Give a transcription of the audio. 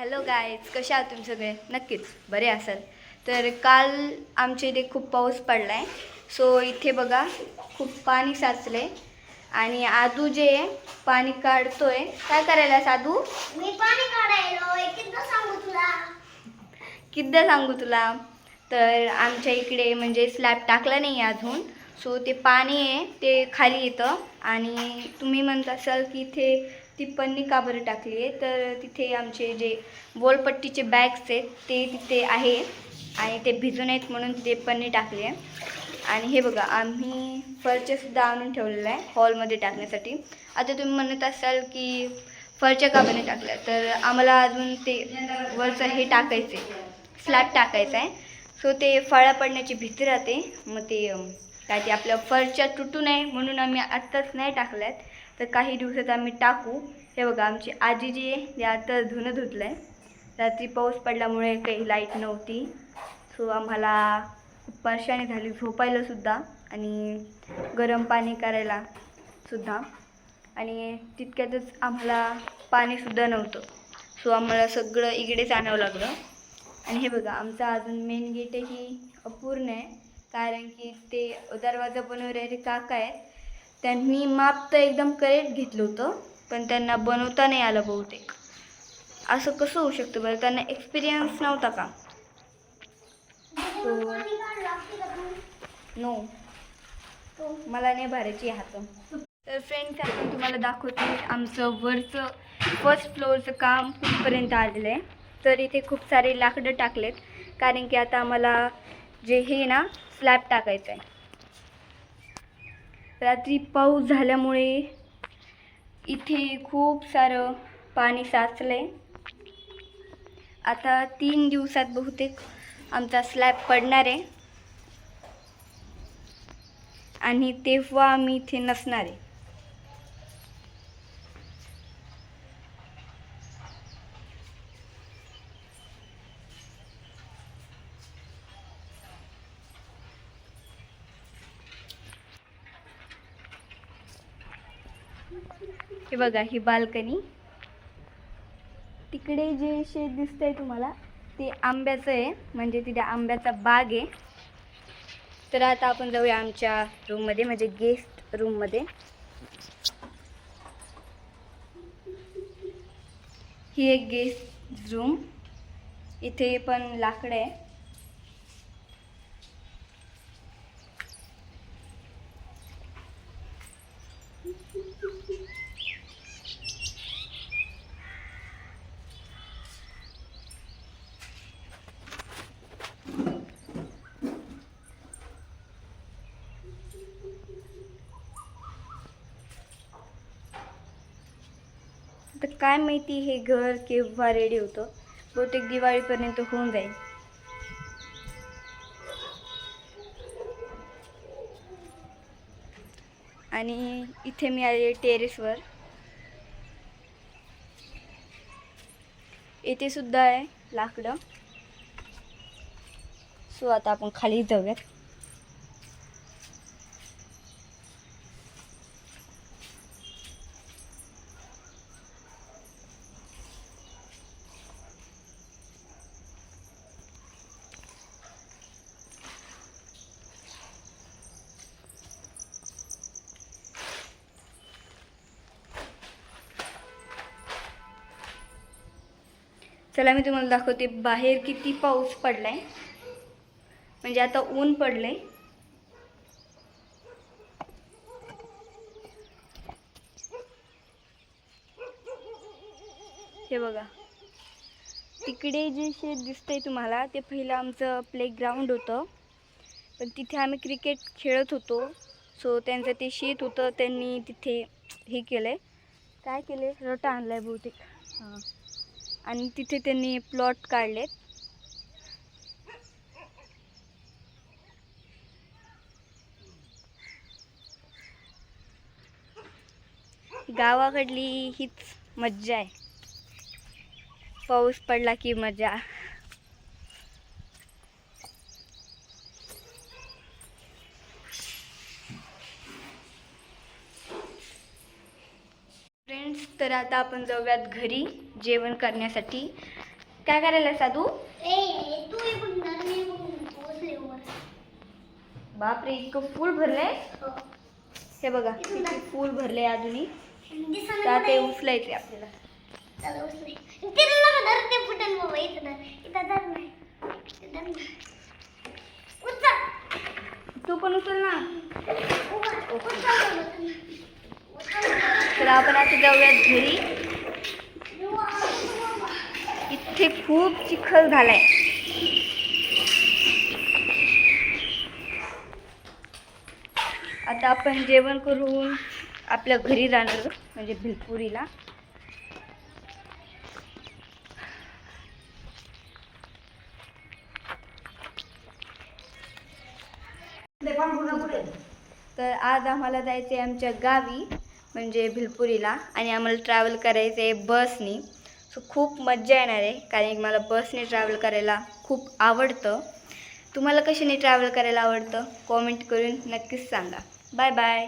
Hello guys कशा आहात तुम्ही सगळे? नक्कीच बरे असाल. तर काल आमच्या इथे खूप पाऊस पडला आहे सो इथे बघा खूप पाणी साचलं आहे आणि आदू जे आहे पाणी काढतोय. काय करायला साधू? मी पाणी काढायलो. एकदा सांगू तुला. किद्दा सांगू तुला? तर आमच्या इकडे म्हणजे स्लॅब टाकला नाही आहे अजून. सो ते पाणी आहे ते खाली येतं. आणि तुम्ही म्हणत असाल की इथे ती पन्नी का बरं टाकली आहे? तर तिथे आमचे जे वोलपट्टीचे बॅग्स आहेत ते तिथे आहे आणि ते भिजून आहेत म्हणून तिथे पन्नी टाकली आहे. आणि हे बघा आम्ही फरच्यासुद्धा आणून ठेवलेलं आहे हॉलमध्ये टाकण्यासाठी. आता तुम्ही म्हणत असाल की फरच्या का बने टाकल्या? तर आम्हाला अजून ते वरचं हे टाकायचं आहे स्लॅब टाकायचा आहे. सो ते फळा पडण्याची भीती राहते. मग ते काय ते आपल्या फरच्या तुटू नये म्हणून आम्ही आत्ताच नाही टाकल्यात. तर काही दिवसात आम्ही टाकू. हे बघा आमची आजी जी आहे ते आता धुणं धुतलं आहे रात्री पाऊस पडल्यामुळे काही लाइट नव्हती. सो आम्हाला खूप परेशानी झाली झोपायलासुद्धा आणि गरम पाणी करायला सुद्धा. आणि तितक्यातच आम्हाला पाणीसुद्धा नव्हतं. सो आम्हाला सगळं इकडेच आणावं लागलं. आणि हे बघा आमचा अजून मेन गेटही अपूर्ण आहे. कारण की ते दरवाजा बनवणारे काका आहेत त्यांनी माप तर एकदम करेक्ट घेतलं होतं पण त्यांना बनवता नाही आलं बहुतेक. असं कसं होऊ शकतं बरं? त्यांना एक्सपिरियन्स नव्हता का? नो मला नाही भरायची हात. तर फ्रेंड्स आपण तुम्हाला दाखवते आमचं वरचं फर्स्ट फ्लोअरचं काम कुठपर्यंत आलेलं आहे. तर इथे खूप सारे लाकडं टाकलेत कारण की आता आम्हाला जे हे ना स्लॅब टाकायचं आहे. रात्री पाऊस झाल्यामुळे इथे खूप सारं पाणी साचलं आहे आता तीन दिवसात बहुतेक आमचा स्लॅब पडणार आहे. आणि तेव्हा आम्ही इथे नसणार आहे. हे बघा ही बाल्कनी. तिकडे जे शेत दिसतंय तुम्हाला ते आंब्याचं आहे. म्हणजे तिथे आंब्याचा बाग आहे. तर आता आपण जाऊया आमच्या रूममध्ये म्हणजे गेस्ट रूममध्ये ही एक गेस्ट रूम इथे पण लाकडं आहे. काय माहिती हे घर केव्हा रेडी होतं? बहुतेक दिवाळीपर्यंत होऊन जाईल. आणि इथे मी आले टेरेसवर. इथे सुद्धा आहे लाकडं. सो आता आपण खाली जाऊयात. चला मी तुम्हाला दाखवते बाहेर किती पाऊस पडला आहे म्हणजे आता ऊन पडलंय. हे बघा. तिकडे जे शेत दिसतंय तुम्हाला ते पहिलं आमचं प्लेग्राऊंड होतं. पण तिथे आम्ही क्रिकेट खेळत होतो. सो त्यांचं ते शेत होतं त्यांनी तिथे हे केलं आहे काय केले रटा आणला आहे बहुतेक. हां. आणि तिथे त्यांनी प्लॉट काढलेत. गावाकडली हीच मज्जा आहे. पाऊस पडला की मजा. फ्रेंड्स तर आता आपण जाऊयात घरी. जेवण करण्यासाठी. काय करायला साधू? तू. बापरे इतकं फुल भरलंय? हो. हे बघा किती फुल भरले अजूनही. दिसेना तर ते कुठे? उचलायचे आपल्याला. ते. तू पण उचल ना. तर आपण आता जाऊयात घरी. इथे खूप चिखल झालाय. आता आपण जेवण करून आपल्या घरी जाणार म्हणजे भिलपुरीला. तर आज आम्हाला जायचं आहे आमच्या गावी म्हणजे भिलपुरीला आणि आम्हाला ट्रॅव्हल करायचं आहे बसनी सो खूप मज्जा येणार आहे. कारण की मला बसने ट्रॅव्हल करायला खूप आवडतं. तुम्हाला कशाने ट्रॅव्हल करायला आवडतं? कॉमेंट करून नक्कीच सांगा. Bye bye